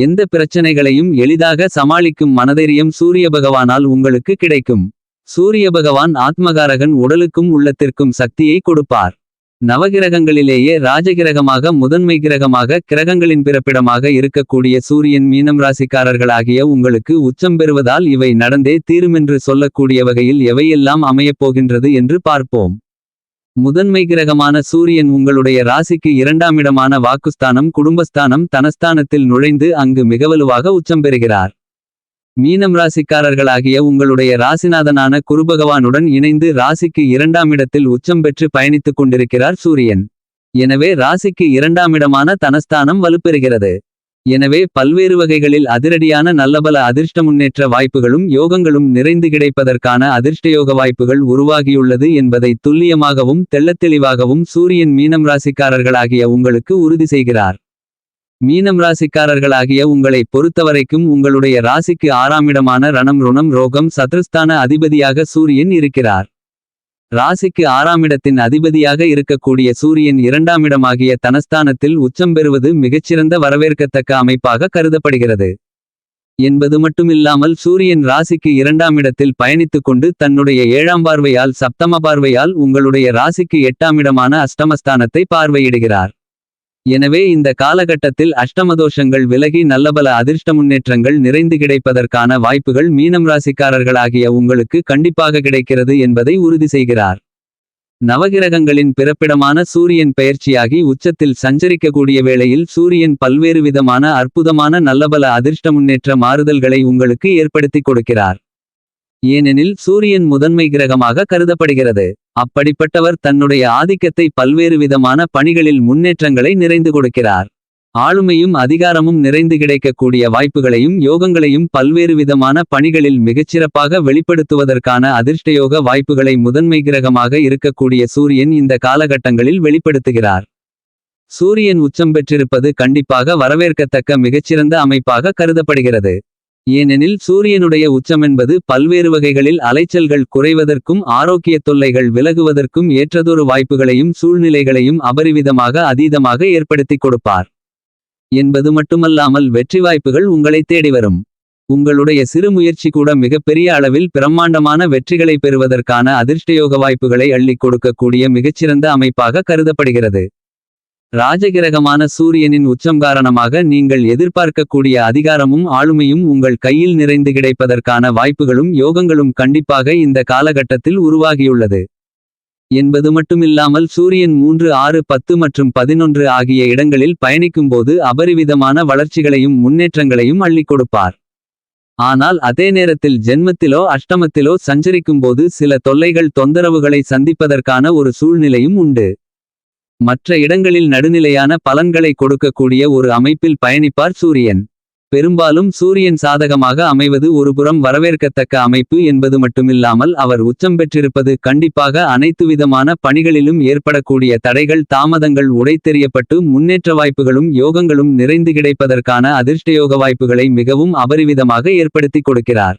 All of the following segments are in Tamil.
எந்த பிரச்சனைகளையும் எளிதாக சமாளிக்கும் மனதைரியம் சூரிய பகவானால் உங்களுக்கு கிடைக்கும். சூரிய பகவான் ஆத்மகாரகன் உடலுக்கும் உள்ளத்திற்கும் சக்தியை கொடுப்பார். நவகிரகங்களிலேயே ராஜகிரகமாக முதன்மை கிரகமாக கிரகங்களின் பிறப்பிடமாக இருக்கக்கூடிய சூரியன் மீனம் ராசிக்காரர்களாகிய உங்களுக்கு உச்சம் பெறுவதால் இவை நடந்தே தீருமென்று சொல்லக்கூடிய வகையில் எவையெல்லாம் அமையப் போகின்றது என்று பார்ப்போம். முதன்மை கிரகமான சூரியன் உங்களுடைய ராசிக்கு இரண்டாம் இடமான வாக்குஸ்தானம் குடும்பஸ்தானம் தனஸ்தானத்தில் நுழைந்து அங்கு மிகவலுவாக உச்சம் பெறுகிறார். மீனம் ராசிக்காரர்களாகிய உங்களுடைய ராசிநாதனான குருபகவானுடன் இணைந்து ராசிக்கு இரண்டாம் இடத்தில் உச்சம் பெற்று பயணித்துக் கொண்டிருக்கிறார் சூரியன். எனவே ராசிக்கு இரண்டாம் இடமான தனஸ்தானம் வலுப்பெறுகிறது. எனவே பல்வேறு வகைகளில் அதிரடியான நல்லபல அதிர்ஷ்ட முன்னேற்ற வாய்ப்புகளும் யோகங்களும் நிறைந்து கிடைப்பதற்கான அதிர்ஷ்டயோக வாய்ப்புகள் உருவாகியுள்ளது என்பதை துல்லியமாகவும் தெள்ளத்தெளிவாகவும் சூரியன் மீனம் ராசிக்காரர்களாகிய உங்களுக்கு உறுதி செய்கிறார். மீனம் ராசிக்காரர்களாகிய உங்களை பொறுத்தவரைக்கும் உங்களுடைய ராசிக்கு ஆறாமிடமான ரணம் ருணம் ரோகம் சத்ருஸ்தான அதிபதியாக சூரியன் இருக்கிறார். ராசிக்கு ஆறாம் இடத்தின் அதிபதியாக இருக்கக்கூடிய சூரியன் இரண்டாம் இடமாகிய தனஸ்தானத்தில் உச்சம் பெறுவது மிகச்சிறந்த வரவேற்கத்தக்க அமைப்பாக கருதப்படுகிறது. என்பது மட்டுமில்லாமல் சூரியன் ராசிக்கு இரண்டாம் இடத்தில் பயணித்துக் கொண்டு தன்னுடைய ஏழாம் பார்வையால் சப்தம பார்வையால் உங்களுடைய ராசிக்கு எட்டாம் இடமான அஷ்டமஸ்தானத்தை பார்வையிடுகிறார். எனவே இந்த காலகட்டத்தில் அஷ்டமதோஷங்கள் விலகி நல்லபல அதிர்ஷ்ட முன்னேற்றங்கள் நிறைந்து கிடைப்பதற்கான வாய்ப்புகள் மீனம் ராசிக்காரர்களாகிய உங்களுக்கு கண்டிப்பாக கிடைக்கிறது என்பதை உறுதி செய்கிறார். நவகிரகங்களின் பிறப்பிடமான சூரியன் பெயர்ச்சியாகி உச்சத்தில் சஞ்சரிக்கக்கூடிய வேளையில் சூரியன் பல்வேறு விதமான அற்புதமான நல்லபல அதிர்ஷ்ட முன்னேற்ற மாறுதல்களை உங்களுக்கு ஏற்படுத்திக் கொடுக்கிறார். ஏனெனில் சூரியன் முதன்மை கிரகமாக கருதப்படுகிறது. அப்படிப்பட்டவர் தன்னுடைய ஆதிக்கத்தை பல்வேறு விதமான பணிகளில் முன்னேற்றங்களை நிறைந்து கொடுக்கிறார். ஆளுமையும் அதிகாரமும் நிறைந்து கிடைக்கக்கூடிய வாய்ப்புகளையும் யோகங்களையும் பல்வேறு விதமான பணிகளில் மிகச்சிறப்பாக வெளிப்படுத்துவதற்கான அதிர்ஷ்டயோக வாய்ப்புகளை முதன்மை கிரகமாக இருக்கக்கூடிய சூரியன் இந்த காலகட்டங்களில் வெளிப்படுத்துகிறார். சூரியன் உச்சம் பெற்றிருப்பது கண்டிப்பாக வரவேற்கத்தக்க மிகச்சிறந்த அமைப்பாக கருதப்படுகிறது. ஏனெனில் சூரியனுடைய உச்சமென்பது பல்வேறு வகைகளில் அலைச்சல்கள் குறைவதற்கும் ஆரோக்கியத் தொல்லைகள் விலகுவதற்கும் ஏற்றதொரு வாய்ப்புகளையும் சூழ்நிலைகளையும் அபரிவிதமாக அதீதமாக ஏற்படுத்திக் கொடுப்பார். என்பது மட்டுமல்லாமல் வெற்றி வாய்ப்புகள் உங்களை தேடி வரும். உங்களுடைய சிறு முயற்சி கூட மிகப்பெரிய அளவில் பிரம்மாண்டமான வெற்றிகளை பெறுவதற்கான அதிர்ஷ்டயோக வாய்ப்புகளை அள்ளிக் கொடுக்கக்கூடிய மிகச்சிறந்த அமைப்பாக கருதப்படுகிறது. ராஜகிரகமான சூரியனின் உச்சம் காரணமாக நீங்கள் எதிர்பார்க்கக்கூடிய அதிகாரமும் ஆளுமையும் உங்கள் கையில் நிறைந்து கிடைப்பதற்கான வாய்ப்புகளும் யோகங்களும் கண்டிப்பாக இந்த காலகட்டத்தில் உருவாகியுள்ளது. என்பது மட்டுமில்லாமல் சூரியன் மூன்று ஆறு பத்து மற்றும் பதினொன்று ஆகிய இடங்களில் பயணிக்கும்போது அபரிவிதமான வளர்ச்சிகளையும் முன்னேற்றங்களையும் அள்ளிக் கொடுப்பார். ஆனால் அதே நேரத்தில் ஜென்மத்திலோ அஷ்டமத்திலோ சஞ்சரிக்கும்போது சில தொல்லைகள் தொந்தரவுகளை சந்திப்பதற்கான ஒரு சூழ்நிலையும் உண்டு. மற்ற இடங்களில் நடுநிலையான பலன்களை கொடுக்கக்கூடிய ஒரு அமைப்பில் பயணிப்பார் சூரியன். பெரும்பாலும் சூரியன் சாதகமாக அமைவது ஒருபுறம் வரவேற்கத்தக்க அமைப்பு என்பது மட்டுமில்லாமல் அவர் உச்சம் பெற்றிருப்பது கண்டிப்பாக அனைத்து விதமான பணிகளிலும் ஏற்படக்கூடிய தடைகள் தாமதங்கள் உடைத்தெறியப்பட்டு முன்னேற்ற வாய்ப்புகளும் யோகங்களும் நிறைந்து கிடைப்பதற்கான அதிர்ஷ்டயோக வாய்ப்புகளை மிகவும் அபரிவிதமாக ஏற்படுத்திக் கொடுக்கிறார்.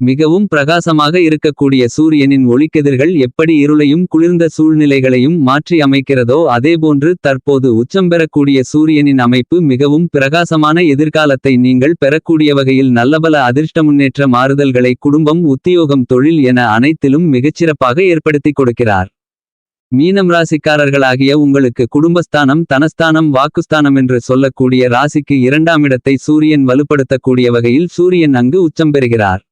மிகவும் பிரகாசமாக இருக்கக்கூடிய சூரியனின் ஒளிக்கதிர்கள் எப்படி இருளையும் குளிர்ந்த சூழ்நிலைகளையும் மாற்றி அமைக்கிறதோ அதேபோன்று தற்போது உச்சம் பெறக்கூடிய சூரியனின் அமைப்பு மிகவும் பிரகாசமான எதிர்காலத்தை நீங்கள் பெறக்கூடிய வகையில் நல்லபல அதிர்ஷ்ட முன்னேற்ற மாறுதல்களை குடும்பம் உத்தியோகம் தொழில் என அனைத்திலும் மிகச்சிறப்பாக ஏற்படுத்திக் கொடுக்கிறார். மீனம் ராசிக்காரர்களாகிய உங்களுக்கு குடும்பஸ்தானம் தனஸ்தானம் வாக்குஸ்தானம் என்று சொல்லக்கூடிய ராசிக்கு இரண்டாம் இடத்தை சூரியன் வலுப்படுத்தக்கூடிய வகையில் சூரியன் அங்கு உச்சம் பெறுகிறார்.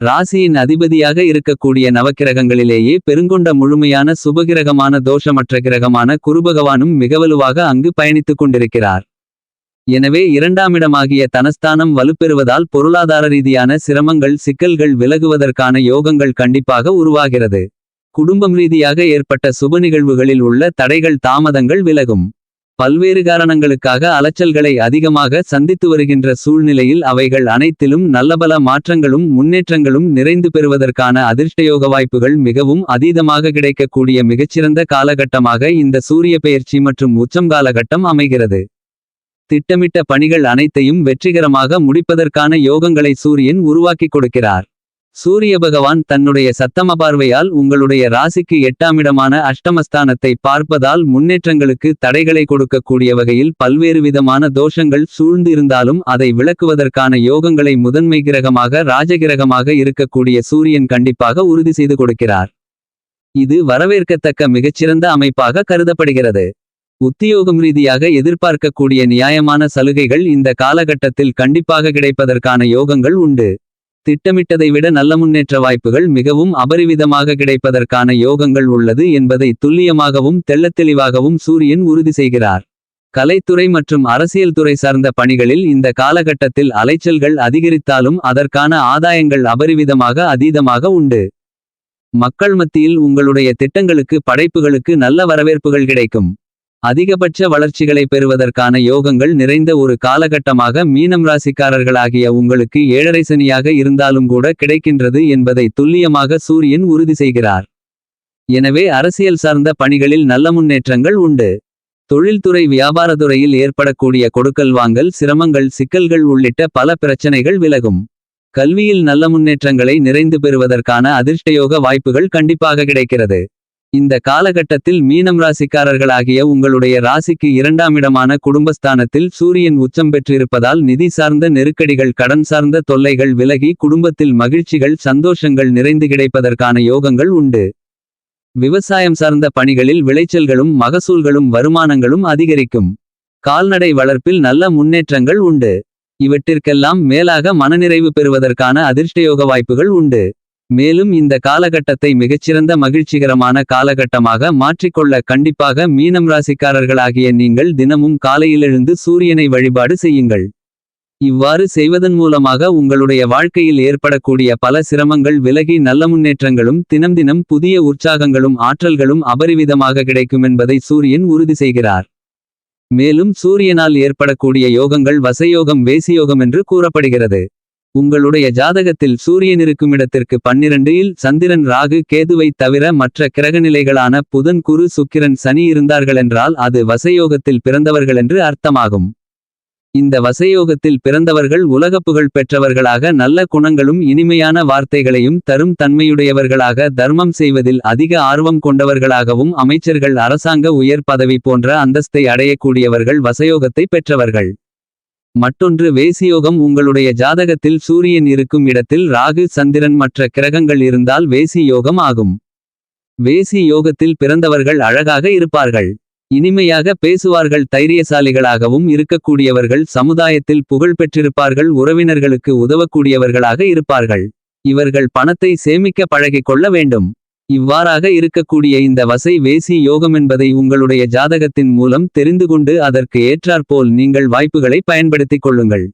ராசியின் அதிபதியாக இருக்கக்கூடிய நவக்கிரகங்களிலேயே பெருங்கொண்ட முழுமையான சுபகிரகமான தோஷமற்ற கிரகமான குருபகவானும் மிகவலுவாக அங்கு பயணித்துக் கொண்டிருக்கிறார். எனவே இரண்டாமிடமாகிய தனஸ்தானம் வலுப்பெறுவதால் பொருளாதார ரீதியான சிரமங்கள் சிக்கல்கள் விலகுவதற்கான யோகங்கள் கண்டிப்பாக உருவாகிறது. குடும்பம் ரீதியாக ஏற்பட்ட சுப நிகழ்வுகளில் உள்ள தடைகள் தாமதங்கள் விலகும். பல்வேறு காரணங்களுக்காக அலைச்சல்களை அதிகமாக சந்தித்து வருகின்ற சூழ்நிலையில் அவைகள் அனைத்திலும் நல்லபல மாற்றங்களும் முன்னேற்றங்களும் நிறைந்து பெறுவதற்கான அதிர்ஷ்டயோக வாய்ப்புகள் மிகவும் அதீதமாக கிடைக்கக்கூடிய மிகச்சிறந்த காலகட்டமாக இந்த சூரிய பெயர்ச்சி மற்றும் உச்சம் காலகட்டம் அமைகிறது. திட்டமிட்ட பணிகள் அனைத்தையும் வெற்றிகரமாக முடிப்பதற்கான யோகங்களை சூரியன் உருவாக்கிக் கொடுக்கிறார். சூரிய பகவான் தன்னுடைய சத்தம பார்வையால் உங்களுடைய ராசிக்கு எட்டாமிடமான அஷ்டமஸ்தானத்தை பார்ப்பதால் முன்னேற்றங்களுக்கு தடைகளை கொடுக்கக்கூடிய வகையில் பல்வேறு விதமான தோஷங்கள் சூழ்ந்து இருந்தாலும் அதை விளக்குவதற்கான யோகங்களை முதன்மை கிரகமாக ராஜகிரகமாக இருக்கக்கூடிய சூரியன் கண்டிப்பாக உறுதி செய்து கொடுக்கிறார். இது வரவேற்கத்தக்க மிகச்சிறந்த அமைப்பாக கருதப்படுகிறது. உத்தியோகம் ரீதியாக எதிர்பார்க்கக்கூடிய நியாயமான சலுகைகள் இந்த காலகட்டத்தில் கண்டிப்பாக கிடைப்பதற்கான யோகங்கள் உண்டு. திட்டமிட்டதை விட நல்ல முன்னேற்ற வாய்ப்புகள் மிகவும் அபரிவிதமாக கிடைப்பதற்கான யோகங்கள் உள்ளது என்பதை துல்லியமாகவும் தெள்ளத்தெளிவாகவும் சூரியன் உறுதி செய்கிறார். கலைத்துறை மற்றும் அரசியல் துறை சார்ந்த பணிகளில் இந்த காலகட்டத்தில் அலைச்சல்கள் அதிகரித்தாலும் அதற்கான ஆதாயங்கள் அபரிவிதமாக அதீதமாக உண்டு. மக்கள் மத்தியில் உங்களுடைய திட்டங்களுக்கு படைப்புகளுக்கு நல்ல வரவேற்புகள் கிடைக்கும். அதிகபட்ச வளர்ச்சிகளை பெறுவதற்கான யோகங்கள் நிறைந்த ஒரு காலகட்டமாக மீனம் ராசிக்காரர்களாகிய உங்களுக்கு ஏழரை சனியாக இருந்தாலும் கூட கிடைக்கின்றது என்பதை துல்லியமாக சூரியன் உறுதி செய்கிறார். எனவே அரசியல் சார்ந்த பணிகளில் நல்ல முன்னேற்றங்கள் உண்டு. தொழில்துறை வியாபாரத்துறையில் ஏற்படக்கூடிய கொடுக்கல் வாங்கல் சிரமங்கள் சிக்கல்கள் உள்ளிட்ட பல பிரச்சனைகள் விலகும். கல்வியில் நல்ல முன்னேற்றங்களை நிறைந்து பெறுவதற்கான அதிர்ஷ்டயோக வாய்ப்புகள் கண்டிப்பாக கிடைக்கிறது. இந்த காலகட்டத்தில் மீனம் ராசிக்காரர்களாகிய உங்களுடைய ராசிக்கு இரண்டாமிடமான குடும்பஸ்தானத்தில் சூரியன் உச்சம் பெற்றிருப்பதால் நிதி சார்ந்த நெருக்கடிகள் கடன் சார்ந்த தொல்லைகள் விலகி குடும்பத்தில் மகிழ்ச்சிகள் சந்தோஷங்கள் நிறைந்து கிடைப்பதற்கான யோகங்கள் உண்டு. விவசாயம் சார்ந்த பணிகளில் விளைச்சல்களும் மகசூல்களும் வருமானங்களும் அதிகரிக்கும். கால்நடை வளர்ப்பில் நல்ல முன்னேற்றங்கள் உண்டு. இவற்றிற்கெல்லாம் மேலாக மனநிறைவு பெறுவதற்கான அதிர்ஷ்டயோக வாய்ப்புகள் உண்டு. மேலும் இந்த காலகட்டத்தை மிகச்சிறந்த மகிழ்ச்சிகரமான காலகட்டமாக மாற்றிக்கொள்ள கண்டிப்பாக மீனம் ராசிக்காரர்களாகிய நீங்கள் தினமும் காலையிலெழுந்து சூரியனை வழிபாடு செய்யுங்கள். இவ்வாறு செய்வதன் மூலமாக உங்களுடைய வாழ்க்கையில் ஏற்படக்கூடிய பல சிரமங்கள் விலகி நல்ல முன்னேற்றங்களும் தினம் தினம் புதிய உற்சாகங்களும் ஆற்றல்களும் அபரிவிதமாக கிடைக்கும் என்பதை சூரியன் உறுதி செய்கிறார். மேலும் சூரியனால் ஏற்படக்கூடிய யோகங்கள் வசயோகம் வேசியோகம் என்று கூறப்படுகிறது. உங்களுடைய ஜாதகத்தில் சூரியன் இருக்கும் இடத்திற்கு பன்னிரண்டில் சந்திரன் ராகு கேதுவைத் தவிர மற்ற கிரகநிலைகளான புதன் குரு சுக்கிரன் சனி இருந்தார்களென்றால் அது வசயோகத்தில் பிறந்தவர்களென்று அர்த்தமாகும். இந்த வசயோகத்தில் பிறந்தவர்கள் உலகப்புகழ் பெற்றவர்களாக நல்ல குணங்களும் இனிமையான வார்த்தைகளையும் தரும் தன்மையுடையவர்களாக தர்மம் செய்வதில் அதிக ஆர்வம் கொண்டவர்களாகவும் அமைச்சர்கள் அரசாங்க உயர் பதவி போன்ற அந்தஸ்தை அடையக்கூடியவர்கள் வசயோகத்தை பெற்றவர்கள். மற்றொன்று வேசியோகம். உங்களுடைய ஜாதகத்தில் சூரியன் இருக்கும் இடத்தில் ராகு சந்திரன் மற்ற கிரகங்கள் இருந்தால் வேசி யோகம் ஆகும். வேசி யோகத்தில் பிறந்தவர்கள் அழகாக இருப்பார்கள். இனிமையாக பேசுவார்கள். தைரியசாலிகளாகவும் இருக்கக்கூடியவர்கள் சமுதாயத்தில் புகழ் பெற்றிருப்பார்கள். உறவினர்களுக்கு உதவக்கூடியவர்களாக இருப்பார்கள். இவர்கள் பணத்தை சேமிக்க பழகிக் கொள்ள வேண்டும். இவ்வாறாக இருக்கக்கூடிய இந்த வசை வேசி யோகமென்பதை உங்களுடைய ஜாதகத்தின் மூலம் தெரிந்து கொண்டு அதற்கு ஏற்றாற்போல் நீங்கள் வாய்ப்புகளை பயன்படுத்திக் கொள்ளுங்கள்.